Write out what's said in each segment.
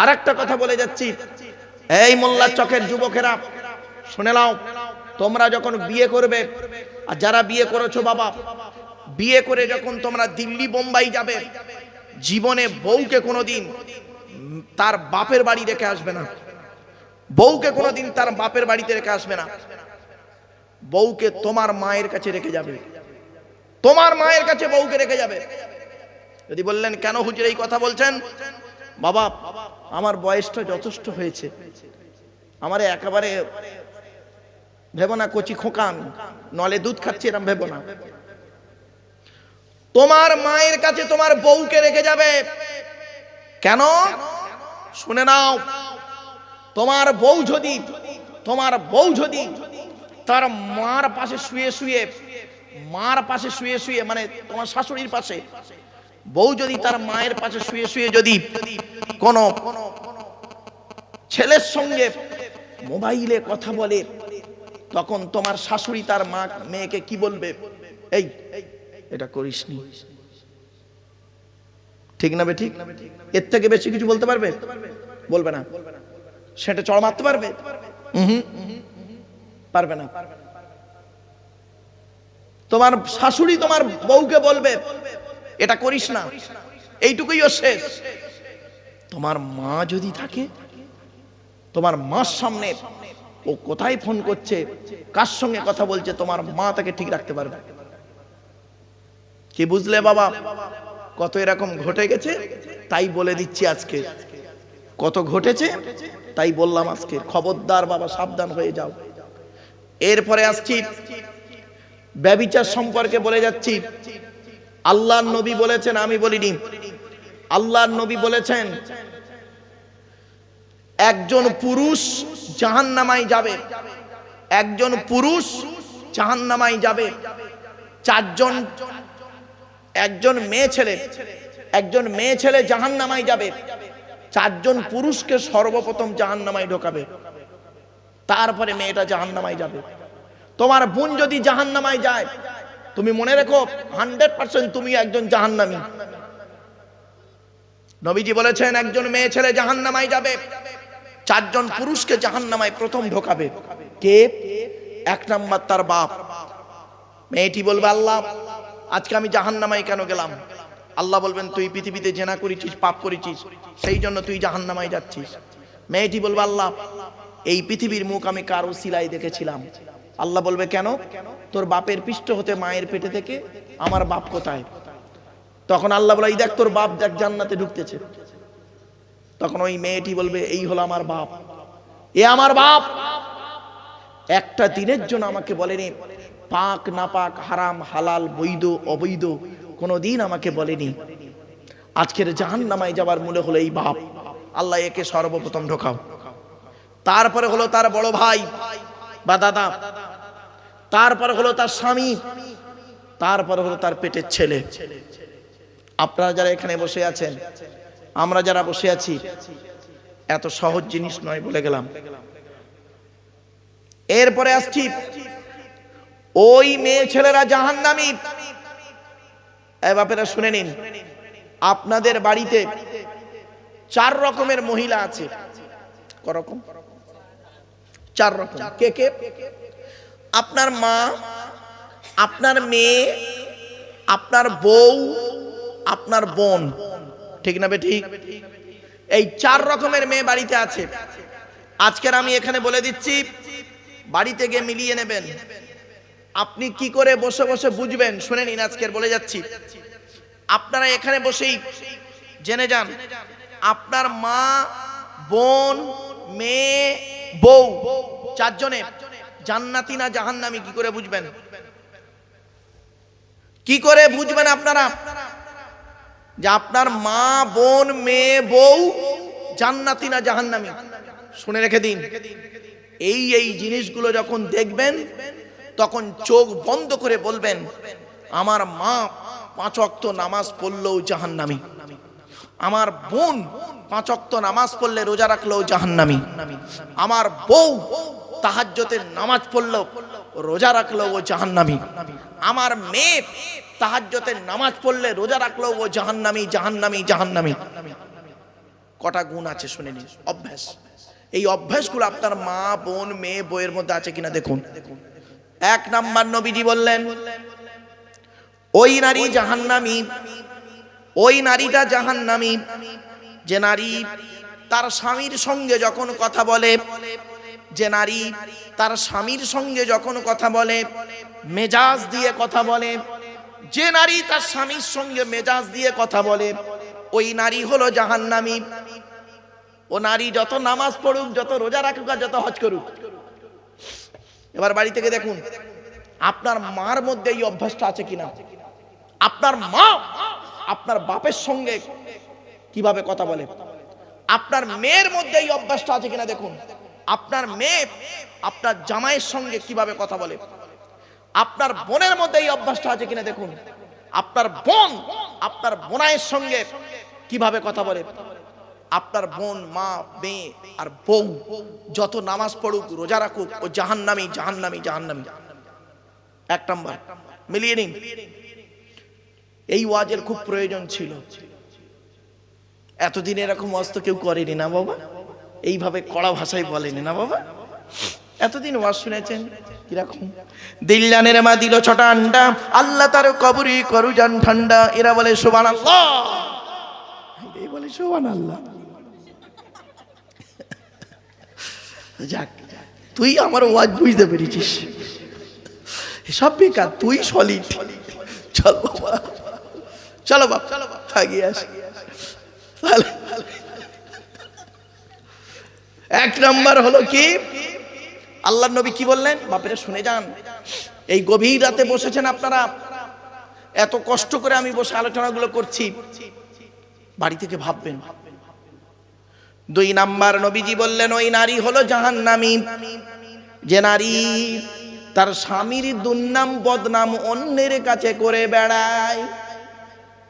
আর একটা কথা বলে যাচ্ছি। এই মোল্লা চকের যুবকেরা, শুনে নাও, তোমরা যখন বিয়ে করবে, আর যারা বিয়ে করেছ বাবা, বিয়ে করে যখন তোমরা দিল্লি, বোম্বাই যাবে, জীবনে বউকে কোনোদিন তার বাপের বাড়ি রেখে আসবে না। বউকে কোনোদিন তার বাপের বাড়িতে রেখে আসবে না। বউকে তোমার মায়ের কাছে রেখে যাবে। তোমার মায়ের কাছে বউকে রেখে যাবে। যদি বললেন, কেন হুজুর এই কথা বলছেন? বাবা, আমার বয়সটা যথেষ্ট হয়েছে। আমার একেবারে ভেবো না, কচি খোকা আমি নলে দুধ খাচ্ছি এরম ভেবো না। তোমার মায়ের কাছে তোমার বউকে রেখে যাবে। কেন? শুনে নাও। তোমার বউ যদি, তোমার বউ যদি তার মার পাশে শুয়ে শুয়ে, মার পাশে শুয়ে শুয়ে মানে তোমার শাশুড়ির পাশে বউ যদি তার মায়ের পাশে শুয়ে শুয়ে যদি কোনো ছেলের সঙ্গে মোবাইলে কথা বলে, তখন তোমার শাশুড়ি তার মা, মেয়েকে কি বলবে? এই, এটা করিসনি। ঠিক না ঠিক? এর থেকে বেশি কিছু বলতে পারবে? বলবে না। সেটা চড় মারতে পারবে? পারবে না। তোমার শাশুড়ি তোমার বউকে বলবে এটা করিস না। এইটুকুই ও শেষ। তোমার মা যদি থাকে, তোমার মার সামনে ও কোথায় ফোন করছে, কার সঙ্গে কথা বলছে, তোমার মা তাকে ঠিক রাখতে পারবে। কি বুঝলে বাবা? কত এরকম ঘটে গেছে, তাই বলে দিচ্ছি আজকে। কত ঘটেছে, তাই বললাম আজকে। খবরদার বাবা, সাবধান হয়ে যাও। এরপরে আসছি, ব্যবিচার সম্পর্কে বলে যাচ্ছি। আল্লাহর নবী বলেছেন, আমি বলিনি। আল্লাহর নবী বলেছেন, একজন পুরুষ জাহান্নামায় যাবে। একজন পুরুষ জাহান্নামায় যাবে। চারজন, একজন মেয়ে ছেলে, একজন মেয়ে ছেলে জাহান্নামায় যাবে। চারজন পুরুষকে সর্বপ্রথম জাহান্নামায় ঢোকাবে। তারপরে মেয়েটা জাহান্নামায় যাবে। তোমার বোন যদি জাহান্নামায় যায় তুমি মনে রেখো হান্ড্রেড পার্সেন্ট তুমি একজন জাহান্নামী। নবীজি বলেছেন, একজন মেয়ে ছেলে জাহান্নামায় যাবে, চারজন পুরুষকে জাহান্নামায় প্রথম ঢোকাবে। কে? এক নাম্বার তার বাপ। মেয়েটি বলবে, আল্লাহ, আজকে আমি জাহান্নামায় কেন গেলাম? আল্লাহ বলবেন, তুই পৃথিবীতে জেনা করেছিস, পাপ করেছিস, সেই জন্য তুই জাহান্নামায় যাচ্ছিস। মেয়েটি বলবে, আল্লাহ, এই পৃথিবীর মুখ আমি কারও সিলাই দেখেছিলাম। আল্লাহ বলবে, কেন? তোর বাপের পৃষ্ঠ হতে মায়ের পেটে থেকে আমার বাপ কোথায়? তখন আল্লাহ বলে, এই দেখ, তোর বাপ দেখ, জান্নাতে ঢুকতেছে। তখন ওই মেয়েটি বলবে, এই হলো আমার বাপ। এ আমার বাপ? একটা দিনের জন্য আমাকে বলেনি, পাক, না পাক, হারাম, হালাল, বৈধ, অবৈধ, কোনোদিন আমাকে বলেনি। আজকের জাহান নামায় যাবার মূলে হলো এই বাপ। আল্লাহ একে সর্বপ্রথম ঢোকাও। তারপরে হলো তার বড় ভাই বা দাদা। তারপরে হলো তার স্বামী, তারপরে হলো তার পেটের ছেলে। আপনারা যারা এখানে বসে আছেন, আমরা যারা বসে আছি, এত সহজ জিনিস নয় বলে গেলাম। এরপরে আসছি, ওই মেয়ে ছেলেরা জাহান্নামী। এই বাপেরা, শুনে নিন, আপনাদের বাড়িতে চার রকমের মহিলা আছে। করকম চার রকম। কে কে? আপনার মা, আপনার মেয়ে, আপনার বউ, আপনার বোন। ঠিক না বে ঠিক এই চার রকমের মেয়ে বাড়িতে আছে। আজকের আমি এখানে বলে দিচ্ছি, বাড়িতে গিয়ে মিলিয়ে নেবেন। আপনি কি করে বসে বসে বুঝবেন? শুনে নিন আজকের বলে যাচ্ছি। আপনারা এখানে বসেই জেনে যান, আপনার মা, বোন, মেয়ে, বউ চারজনে জান্নাতি না জাহান্নামি, কি করে বুঝবেন? কি করে বুঝবেন আপনারা? যে আপনার মা, বোন, মেয়ে, বউ জান্নাতি না জাহান্নামি। শুনে রেখে দিন। এই এই জিনিসগুলো যখন দেখবেন, তখন চোখ বন্ধ করে বলবেন, আমার মা পাঁচ অক্ত নামাজ পড়লেও জাহান্নামি। আমার বোন পাঁচ অক্ত নামাজ পড়লে রোজা রাখলেও জাহান্নামি। আমার বউ তাহাজ্জতের নামাজ পড়লেও রোজা রাখল ও জাহান্নামি। আমার মেয়ে তাহাজ্জতের নামাজ পড়লে রোজা রাখল ও জাহান্নামি জাহান্নামি জাহান্নামি। কটা গুণ আছে শুনে নিন, অভ্যাস। এই অভ্যাসগুলো আপনার মা, বোন, মেয়ে, বইয়ের মধ্যে আছে কিনা দেখুন। এক নাম্বার নবীজি বললেন, ওই নারী জাহান্নামী, ওই নারীটা জাহান্নামী। যে নারী তার স্বামীর সঙ্গে যখন কথা বলে যে নারী তার স্বামীর সঙ্গে যখন কথা বলে, মেজাজ দিয়ে কথা বলে, যে নারী তার স্বামীর সঙ্গে মেজাজ দিয়ে কথা বলে, ওই নারী হলো জাহান্নামী। ও নারী যত নামাজ পড়ুক, যত রোজা রাখুক আর যত হজ করুক। এবার বাড়ি থেকে দেখুন, আপনার মার মধ্যে এই অভ্যাসটা আছে কিনা? আপনার মা আপনার বাপের সঙ্গে কীভাবে কথা বলে? আপনার মেয়ের মধ্যে এই অভ্যাসটা আছে কিনা দেখুন। আপনার মেয়ে আপনার জামাইয়ের সঙ্গে কীভাবে কথা বলে? আপনার বোনের মধ্যে এই অভ্যাসটা আছে কিনা দেখুন। আপনার বোন আপনার বোনাইয়ের সঙ্গে কীভাবে কথা বলে? আপনার বোন, মা, মেয়ে আর বউ যত নামাজ পড়ুক, রোজা রাখুক, ও জাহান্নামি জাহান্নামি জাহান্নামি। এক নাম্বার। মিলিয়ে নিন। এই ওয়াজের খুব প্রয়োজন ছিল। এতদিন এরকম ওয়াজ তো কেউ করেনি না বাবা? এইভাবে কড়া ভাষায় বলেনি, না বাবা? এতদিন ওয়াজ শুনেছেন? কীরকম? দিল্লানের মা দিল ছটা আন্ডা আল্লাহ তার কবরি করু যান ঠান্ডা। এরা বলে সোবান আল্লাহ এই বলে সোবান আল্লাহ যাক, তুই আমার ওয়াজ বুঝতে পেরেছিস। সব বেকার, তুই সলিড। চল বাবা। চলো বাপ চলো আগিয়ে আসি। তাহলে এক নম্বর হলো কি? আল্লাহ নবী কি বললেন? বাপেরা, শুনে যান। এই গভীর রাতে বসেছেন আপনারা। এত কষ্ট করে আমি বসে আলোচনাগুলো করছি। বাড়ি থেকে ভাববেন। দুই নাম্বার নবীজি বললেন, ওই নারী হলো জাহান্নামী। যে নারী তার স্বামীর দুর্নাম, বদনাম অন্যের কাছে করে বেড়ায়।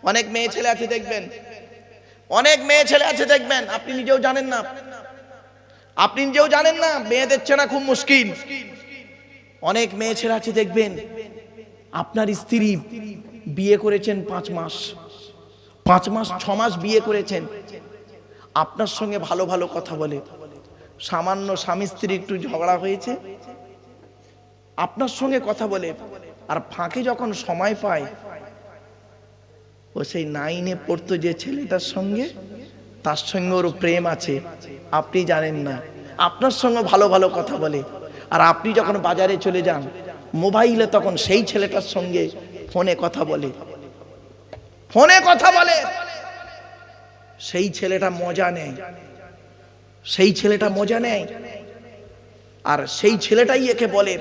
অনেক মেয়ে ছেলে আছে, দেখবেন। অনেক মেয়ে ছেলে আছে, দেখবেন। আপনি নিজেও জানেন না। আপনি নিজেও জানেন না, মেয়েদের চেনা খুব মুশকিল। অনেক মেয়ে ছেলে আছে, দেখবেন। আপনার স্ত্রী বিয়ে করেছেন পাঁচ মাস। পাঁচ মাস, ছ মাস বিয়ে করেছেন। আপনার সঙ্গে ভালো ভালো কথা বলে। সামান্য স্বামী স্ত্রী একটু ঝগড়া হয়েছে। আপনার সঙ্গে কথা বলে। আর ফাঁকে যখন সময় পায়, ও সেই নাইনে পড়তো যে ছেলেটার সঙ্গে তার সঙ্গে ওর প্রেম আছে, আপনি জানেন না। আপনার সঙ্গে ভালো ভালো কথা বলে। আর আপনি যখন বাজারে চলে যান, মোবাইলে তখন সেই ছেলেটার সঙ্গে ফোনে কথা বলে। ফোনে কথা বলে। সেই ছেলেটা মজা নেয়। সেই ছেলেটা মজা নেয়। আর সেই ছেলেটাই একে বলে,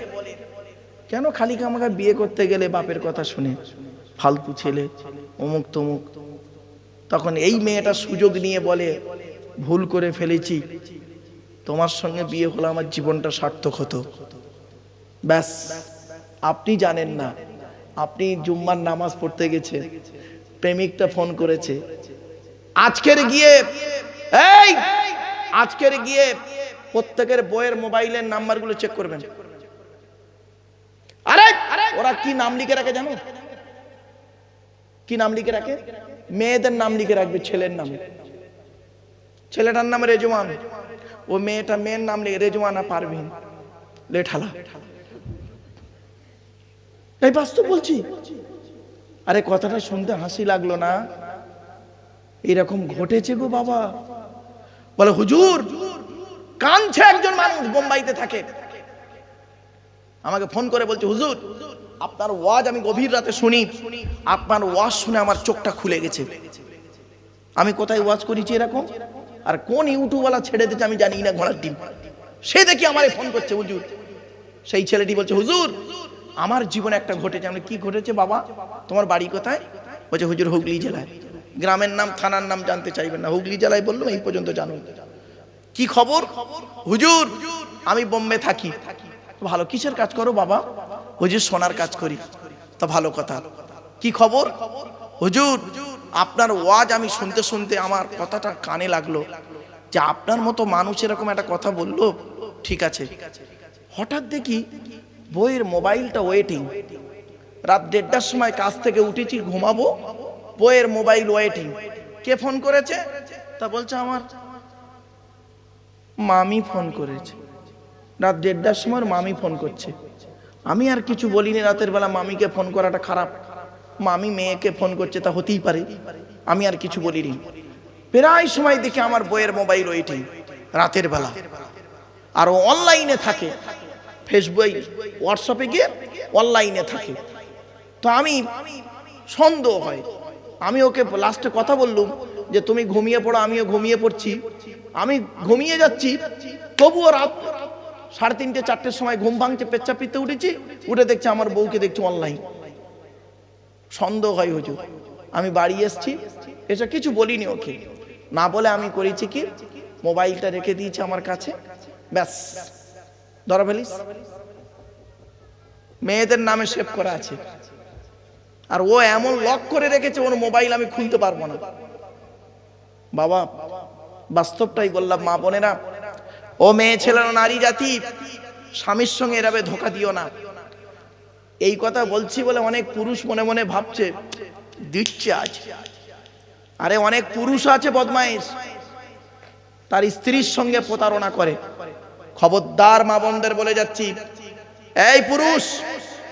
কেন খালি আমাকে বিয়ে করতে গেলে বাপের কথা শুনে? ফালতু ছেলে, অমুক তমুক। তখন এই মেয়েটা সুযোগ নিয়ে বলে, ভুল করে ফেলেছি। তোমার সঙ্গে বিয়ে হলে আমার জীবনটা সার্থক হতো। ব্যাস, আপনি জানেন না, আপনি জুম্মার নামাজ পড়তে গেছে, প্রেমিকটা ফোন করেছে। আজকের গিয়ে, এই, আজকের গিয়ে প্রত্যেকের বইয়ের মোবাইলের নাম্বারগুলো চেক করবেন। আরে, ওরা কি নাম লিখে রাখে জানো? কি নাম লিখে রাখে? মেয়েদের নাম লিখে রাখবে ছেলের নামে। ছেলেটার নাম রেজওয়ান। ও মেয়েটা মেয়ের নাম লিখে রেজওয়ানা পারভিন। লেঠালা এই বাস্তব বলছি। আরে কথাটা শুনতে হাসি লাগল না। এরকম ঘটেছে গো বাবা। বলে, হুজুর, কাঁদছে একজন মানুষ বোম্বাইতে থাকে। আমাকে ফোন করে বলছে, হুজুর আপনার ওয়াজ আমি গভীর রাতে শুনি, আপনার ওয়াজ শুনে আমার চোখটা খুলে গেছে। আমি কোথায় ওয়াজ করেছি এরকম? আর কোন ইউটিউবওয়ালা ছেড়ে দিতে আমি জানি না, ঘোড়ার ডিম। সে দেখি আমারে ফোন করছে, হুজুর। সেই ছেলেটি বলছে, হুজুর, আমার জীবনে একটা ঘটেছে। আমি কি ঘটেছে বাবা? তোমার বাড়ি কোথায়? বলছে, হুজুর, হুগলি জেলায়। গ্রামের নাম, থানার নাম জানতে চাইবেন না। হুগলি জেলায় বললাম এই পর্যন্ত জানুন কি খবর? হুজুর, আমি বোম্বে থাকি। ভালো, কিসের কাজ করো বাবা? হুজুর সোনার কাজ করি। তা ভালো কথা। কি খবর? হুজুর, আপনার ওয়াজ আমি শুনতে শুনতে আমার কথাটা কানে লাগল। যে আপনার মতো মানুষ এরকম একটা কথা বলল? ঠিক আছে। হঠাৎ দেখি বইয়ের মোবাইলটা ওয়েটিং রাত দেড়টার সময় কাজ থেকে উঠেছি, ঘুমাবো, বইয়ের মোবাইল ওয়েটিং কে ফোন করেছে? তা বলছে আমার মামি ফোন করেছে। রাত দেড়টার সময় মামি ফোন করছে। আমি আর কিছু বলিনি, রাতের বেলা মামিকে ফোন করাটা খারাপ। মামি মেয়েকে ফোন করছে, তা হতেই পারে। আমি আর কিছু বলিনি। প্রায় সময় দেখি আমার বইয়ের মোবাইল ওইটি, রাতের বেলা। আর অনলাইনে থাকে। ফেসবুক, হোয়াটসঅ্যাপে গিয়ে অনলাইনে থাকে। তো আমি সন্দেহ হয়। আমি ওকে লাস্টে কথা বললুম যে, তুমি ঘুমিয়ে পড়ো, আমিও ঘুমিয়ে পড়ছি। আমি ঘুমিয়ে যাচ্ছি, তবুও রাত সাড়ে তিনটে, চারটের সময় ঘুম ভাঙছে পেচ্চা পিতে উঠেছি, উঠে দেখছি আমার বউকে দেখছি অনলাইন সন্দেহ হয়, হুজুর। আমি বাড়ি এসছি, এসে কিছু বলিনি ওকে। না বলে আমি করেছি কি? মোবাইলটা রেখে দিয়েছি আমার কাছে। ব্যাস। ধরা ফেলিস? মেয়েদের নামে সেভ করা আছে। আর ও এমন লক করে রেখেছে, ওর মোবাইল আমি খুলতে পারব না। বাবা, বাস্তবটাই বললাম, মা বোনেরা ও মেয়ে ছেলে নারী জাতি, স্বামীর সঙ্গে এরাবে ধোকা দিও না। এই কথা বলছি বলে অনেক পুরুষ মনে মনে ভাবছে, দিচ্ছে আজ। আরে অনেক পুরুষ আছে বদমাইশ, তার স্ত্রীর সঙ্গে প্রতারণা করে। খবরদার মা বোনদের বলে যাচ্ছি, এই পুরুষ,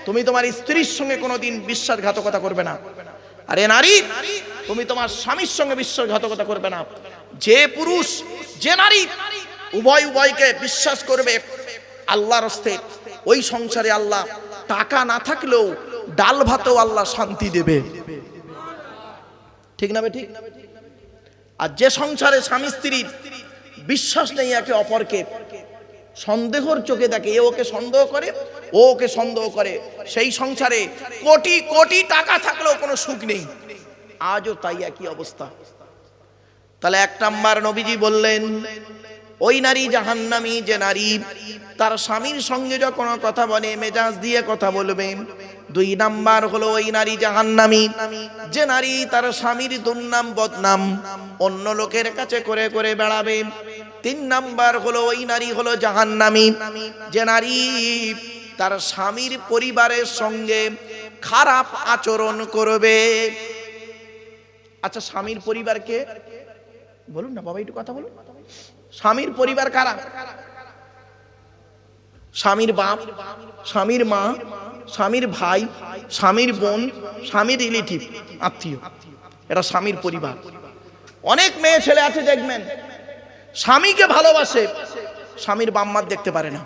তুমি তোমার স্ত্রীর সঙ্গে কোনোদিন বিশ্বাসঘাতকতা করবে না। আরে নারী, তুমি তোমার স্বামীর সঙ্গে বিশ্বাসঘাতকতা করবে না। যে পুরুষ, যে নারী উভয় উভয়কে বিশ্বাস করবে আল্লাহর হস্তে। ওই সংসারে আল্লাহ টাকা না থাকলেও ডাল ভাতেও আল্লাহ শান্তি দেবে। ঠিক না ঠিক? আর যে সংসারে স্বামী স্ত্রীর বিশ্বাস নেই একে অপরকে, সন্দেহর চোখে দেখে এ ওকে সন্দেহ করে, ও ওকে সন্দেহ করে। সেই সংসারে কোটি কোটি টাকা থাকলেও কোনো সুখ নেই। আজও তাই একই অবস্থা। তাহলে এক নাম্বার নবীজি বললেন ওই নারী জাহান্নামী যে নারী, তার স্বামীর সঙ্গে যখন কথা বলে, মেজাজ দিয়ে কথা বলবে, দুই নাম্বার হলো ওই নারী জাহান্নামী। যে নারী তার স্বামীর দুর্নাম, বদনাম অন্য লোকের কাছে করে করে বেড়াবে। তিন নাম্বার হলো ওই নারী হলো জাহান্নামী। যে নারী তার স্বামীর পরিবারের সঙ্গে খারাপ আচরণ করবে। আচ্ছা স্বামীর পরিবারকে বলুন না, বাবা, একটু কথা বলুন। স্বামীর পরিবার কারা? স্বামীর বাপ, স্বামীর মা, স্বামীর ভাই, স্বামীর বোন, স্বামীর রিলেটিভ, আত্মীয়। এটা স্বামীর পরিবার। অনেক মেয়ে ছেলে আছে, দেখবেন। স্বামীকে ভালোবাসে, স্বামীর বাম্মার দেখতে পারে না।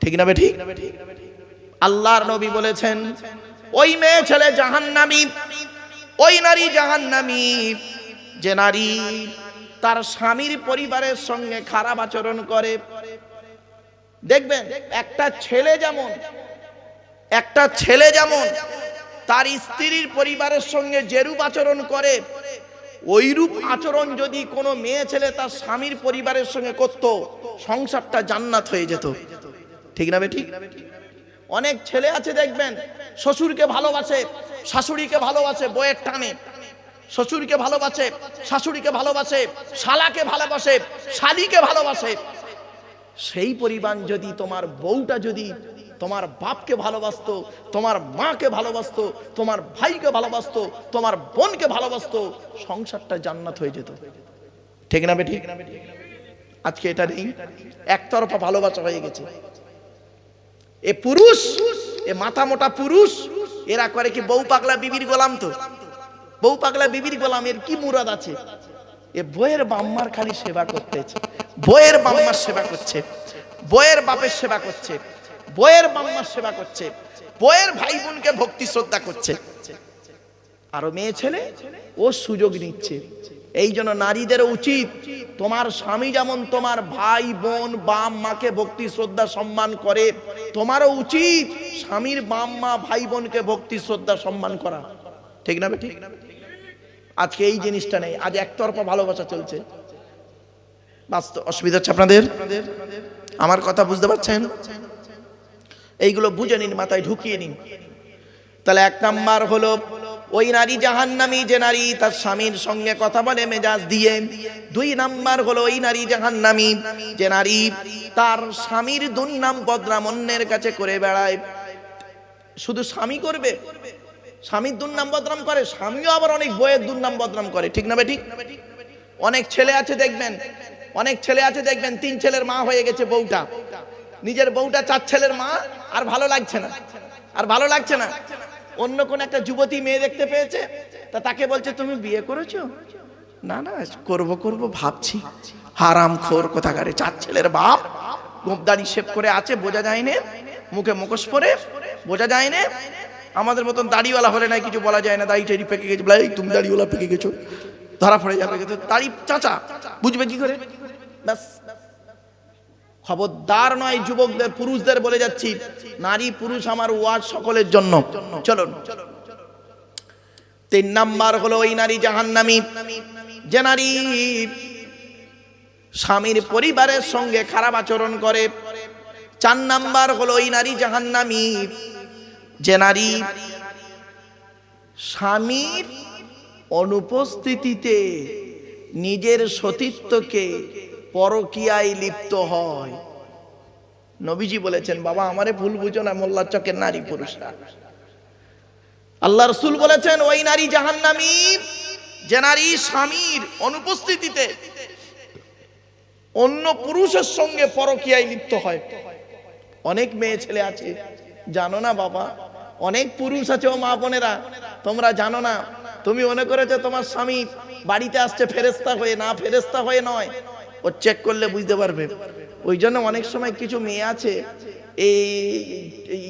ঠিক না বে ঠিক? আল্লাহর নবী বলেছেন, ওই মেয়ে ছেলে জাহান্নামী, ওই নারী জাহান্নামী, যে নারী তার স্বামীর পরিবারের সঙ্গে খারাপ আচরণ করে। দেখবেন, একটা ছেলে যেমন, একটা ছেলে যেমন তার স্ত্রীর পরিবারের সঙ্গে যেরূপ আচরণ করে ওইরূপ আচরণ যদি কোনো মেয়ে ছেলে তার স্বামীর পরিবারের সঙ্গে করত, সংসারটা জান্নাত হয়ে যেত। ঠিক না ঠিক? অনেক ছেলে আছে দেখবেন, শ্বশুরকে ভালোবাসে, শাশুড়িকে ভালোবাসে বইয়ের টানে। শ্বশুরকে ভালোবাসে, শাশুড়িকে ভালোবাসে, শালাকে ভালোবাসে, শালিকে ভালোবাসে। সেই পরিমাণ যদি তোমার বউটা যদি তোমার বাপকে ভালোবাসতো, তোমার মাকে ভালোবাসতো, তোমার ভাইকে ভালোবাসতো, তোমার বোনকে ভালোবাসতো, সংসারটা জান্নাত হয়ে যেত। ঠিক না বে ঠিক আজকে এটা নেই। একতরফা ভালোবাসা হয়ে গেছে। এ পুরুষ, এ মাথা মোটা পুরুষ, এরা করে কি বউ পাগলা বিবির গোলাম তো? বউ পাগলা বিবির গোলাম এর কি মুরাদ আছে? এ বইয়ের বাম্মার খালি সেবা করতেছে। বইয়ের বাম্মার সেবা করছে। বইয়ের বাপের সেবা করছে। বইয়ের বাম্মার সেবা করছে। বইয়ের ভাই বোনকে ভক্তি শ্রদ্ধা করছে। আরও মেয়ে ছেলে, ও সুযোগ নিচ্ছে। এই জন্য নারীদের উচিত তোমার স্বামী যেমন তোমার ভাই বোন বাম মাকে ভক্তি শ্রদ্ধা সম্মান করে, তোমারও উচিত স্বামীর বাম মা ভাই বোনকে ভক্তি শ্রদ্ধা সম্মান করা। ঠিক না ঠিক ঠিক আজকে এই জিনিসটা নেই। আজ একতরফা ভালোবাসা চলছে। বাস্তব অসুবিধা হচ্ছে আপনাদের? আমার কথা বুঝতে পারছেন? এইগুলো বুঝে নিন, মাথায় ঢুকিয়ে নিন। তাহলে এক নাম্বার হলো, ওই নারী জাহান্নামী, যে নারী তার স্বামীর সঙ্গে কথা বলে, মেজাজ দিয়ে। দুই নাম্বার হলো, ওই নারী জাহান্নামী, যে নারী তার স্বামীর দুর্নাম বদনাম অন্যের কাছে করে বেড়ায়। শুধু স্বামী করবে? স্বামীর দুর্নাম বদনাম করে, স্বামীও আবার অনেক বইয়ের দুর্নাম বদনাম করে, ঠিক না ঠিক? অনেক ছেলে আছে দেখবেন, অনেক ছেলে আছে দেখবেন, তিন ছেলের মা হয়ে গেছে বউটা। নিজের বউটা চার ছেলের মা, আর ভালো লাগছে না। আর ভালো লাগছে না। অন্য কোন একটা যুবতী মেয়ে দেখতে পেয়েছে, তা তাকে বলছে, তুমি বিয়ে করেছ? না না, করব করব, ভাবছি। হারাম খোর কোথাকারে, চার ছেলের বাপ, গোপদারি শেপ করে আছে, বোঝা যায় না, মুখে মুখোশ পরে, বোঝা যায় না আমাদের মতন দাড়িওয়ালা হলে নাই কিছু বলা যায় না দাড়ি টাড়ি পেকে গেছে বলে, তুমি দাড়িওয়ালা পেকে গেছো? ধরা পড়ে যাবে কিন্তু দাড়ি চাচা বুঝবে কি করে? ব্যাস। খবরদার নয় যুবকদের পুরুষদের বলে যাচ্ছি নারী পুরুষ আমার ওয়ার্ড সকলের জন্য। চলুন। তিন নাম্বার হলো ওই নারী জাহান্নামী যে নারী স্বামীর পরিবারের সঙ্গে খারাপ আচরণ করে। চার নাম্বার হলো ওই নারী জাহান্নামী যে নারী স্বামীর অনুপস্থিতিতে নিজের সতীত্বকে পরকিয়ায় লিপ্ত হয়। নবীজি বলেছেন, বাবা, আমারে ভুল বুঝো না মোল্লা চকের নারী পুরুষরা। আল্লাহ রসুল বলেছেন, ওই নারী জাহান্নামী, যে নারী স্বামীর অনুপস্থিতিতে অন্য পুরুষের সঙ্গে পরকিয়ায় লিপ্ত হয়। অনেক মেয়ে ছেলে আছে, জানো না বাবা অনেক পুরুষ আছে ও মা বোনেরা। তোমরা জানো না, তুমি মনে করেছ তোমার স্বামী বাড়িতে আসছে ফেরেস্তা হয়ে, না ফেরেস্তা হয়ে নয়। ও চেক করলে বুঝতে পারবে। ওই জন্য অনেক সময় কিছু মেয়ে আছে, এই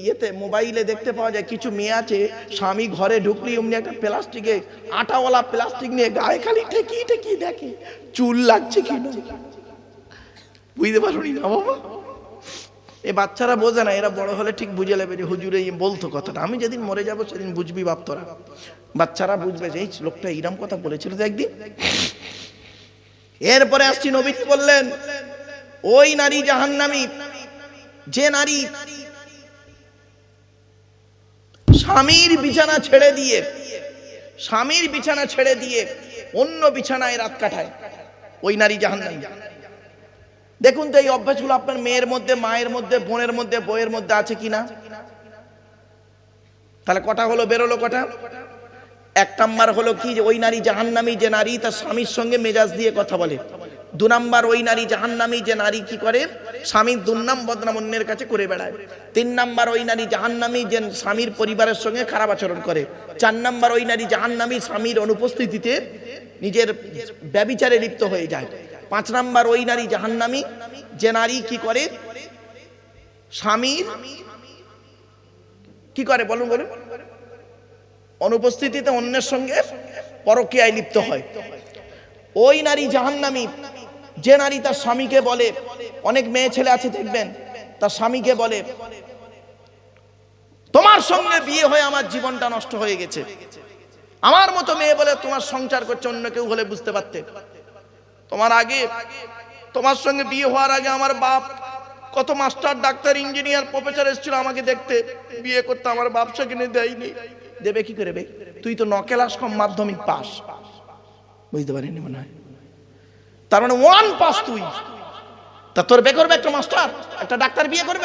ইয়েতে মোবাইলে দেখতে পাওয়া যায়, কিছু মেয়ে আছে, স্বামী ঘরে ঢুকলি অমনি একটা প্লাস্টিকে, আটাওয়ালা প্লাস্টিক নিয়ে গায়ে খালি ঠেকিয়ে ঠেকিয়ে দেখে। চুল লাগছে কি না বুঝতে পারবি না বাবা? এই বাচ্চারা বোঝে না, এরা বড় হলে ঠিক বুঝে নেবে যে হুজুরে বলতো কথাটা। আমি যেদিন মরে যাব সেদিন বুঝবি বাপ তোরা। বাচ্চারা বুঝবে যে লোকটা এইরকম কথা বলেছিল তো একদিন। এরপরে আসছি নবীজি বললেন, ওই নারী জাহান্নামী, যে নারী স্বামীর বিছানা ছেড়ে দিয়ে, স্বামীর বিছানা ছেড়ে দিয়ে অন্য বিছানায় রাত কাটায়, ওই নারী জাহান্নামী। দেখুন তো এই অভ্যাসগুলো আপনার মেয়ের মধ্যে, মায়ের মধ্যে, বোনের মধ্যে, বইয়ের মধ্যে আছে কিনা? তাহলে কটা হলো? বেরোলো কটা? এক নাম্বার হলো কি যে ওই নারী জাহান্নামী, যে নারী তার স্বামীর সঙ্গে মেজাজ দিয়ে কথা বলে। দু নাম্বার, ওই নারী জাহান্নামী, যে নারী কি করে? স্বামীর দুর্নাম বদনাম অন্যের কাছে করে বেড়ায়। তিন নাম্বার, ওই নারী জাহান্নামী, যে স্বামীর পরিবারের সঙ্গে খারাপ আচরণ করে। চার নাম্বার, ওই নারী জাহান্নামী স্বামীর অনুপস্থিতিতে নিজের ব্যবিচারে লিপ্ত হয়ে যায়। পাঁচ নাম্বার ওই নারী জাহান্নামী, যে নারী কি করে? স্বামীর কি করে বলুন বলুন? অনুপস্থিতিতে অন্যের সঙ্গে পরকীয়ায় লিপ্ত হয়। ওই নারী জাহান্নামী, যে নারী তার স্বামীকে বলে, অনেক মেয়ে ছেলে আছে দেখবেন, তার স্বামীকে বলে, তোমার সঙ্গে বিয়ে হয়ে আমার জীবনটা নষ্ট হয়ে গেছে। আমার মতো মেয়ে বলে তোমার সংসার করছে অন্য কেউ হলে বুঝতে পারতে। তোমার আগে, তোমার সঙ্গে বিয়ে হওয়ার আগে আমার বাপ কত মাস্টার, ডাক্তার, ইঞ্জিনিয়ার, প্রফেসর এসেছিল আমাকে দেখতে। বিয়ে করতে আমার বাপ কিনে দেয়নি। দেবে কি করে? তুই তো নকেলাস কম মাধ্যমিক পাস। বুঝতে পারিনি মনে হয়। তার মানে ওয়ান পাস তুই। তা তোর বে করবে একটা মাস্টার? একটা ডাক্তার বিয়ে করবে?